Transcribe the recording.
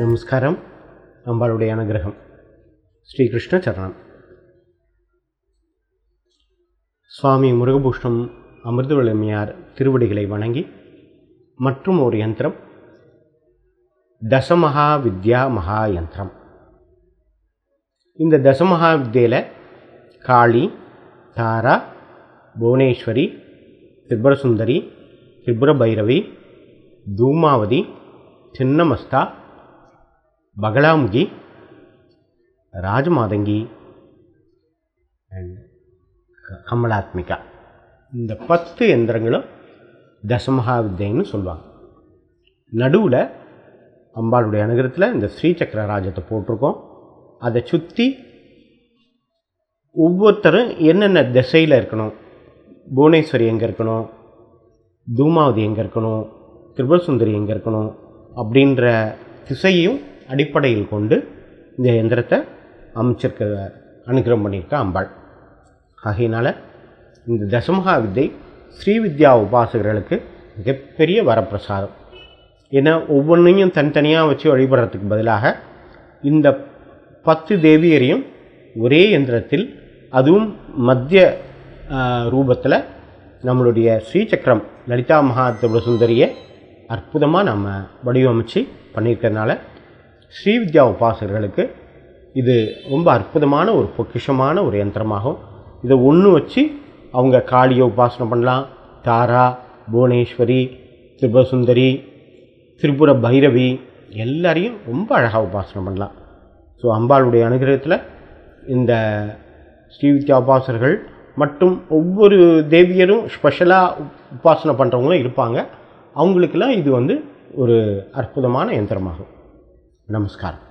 நமஸ்காரம். அம்பாளுடைய அனுகிரகம். ஸ்ரீகிருஷ்ண சரணம். சுவாமி முருகபூஷணம் அமிர்தவளமையார் திருவடிகளை வணங்கி மற்றும் ஒரு யந்திரம். தசமகா வித்யா மகா யந்திரம் இந்த தசமகா வித்தியில் காளி தாரா புவனேஸ்வரி திரிபுரசுந்தரி திரிபுர பைரவி தூமாவதி சின்னமஸ்தா பகலாமுகி ராஜமாதங்கி அண்ட் கமலாத்மிகா இந்த பத்து எந்திரங்களும் தசமகாவித்தைன்னு சொல்லுவாங்க. நடுவில் அம்பாளுடைய நகரத்தில் இந்த ஸ்ரீசக்கர ராஜத்தை போட்டிருக்கோம். அதை சுற்றி ஒவ்வொருத்தரும் என்னென்ன திசையில் இருக்கணும்? புவனேஸ்வரி எங்கே இருக்கணும்? தூமாவதி எங்கே இருக்கணும்? திரிபுரசுந்தரி எங்கே இருக்கணும்? அப்படின்ற திசையும் அடிப்படையில் கொண்டு இந்த எந்திரத்தை அமைச்சிருக்க அனுகிரகம் பண்ணியிருக்க அம்பாள். ஆகையினால் இந்த தசமகா வித்தை ஸ்ரீவித்யா உபாசகர்களுக்கு மிகப்பெரிய வரப்பிரசாதம். ஏன்னா ஒவ்வொன்றையும் தனித்தனியாக வச்சு வழிபடுறதுக்கு பதிலாக இந்த பத்து தேவியரையும் ஒரே எந்திரத்தில் அதுவும் மத்திய ரூபத்தில் நம்மளுடைய ஸ்ரீசக்கரம் லலிதா மகா சுந்தரியை அற்புதமாக நம்ம வடிவமைச்சு பண்ணியிருக்கிறதுனால ஸ்ரீவித்யா உபாசகர்களுக்கு இது ரொம்ப அற்புதமான ஒரு பொக்கிஷமான ஒரு யந்திரமாகும். இதை ஒன்று வச்சு அவங்க காளியை உபாசனை பண்ணலாம். தாரா புவனேஸ்வரி திரிபுரசுந்தரி திரிபுர பைரவி எல்லாரையும் ரொம்ப அழகாக உபாசனை பண்ணலாம். ஸோ அம்பாளுடைய அனுகிரகத்தில் இந்த ஸ்ரீவித்யா உபாசகர்கள் மற்றும் ஒவ்வொரு தேவியரும் ஸ்பெஷலாக உபாசனை பண்ணுறவங்களும் இருப்பாங்க. அவங்களுக்கெல்லாம் இது வந்து ஒரு அற்புதமான யந்திரமாகும். நமஸ்காரம்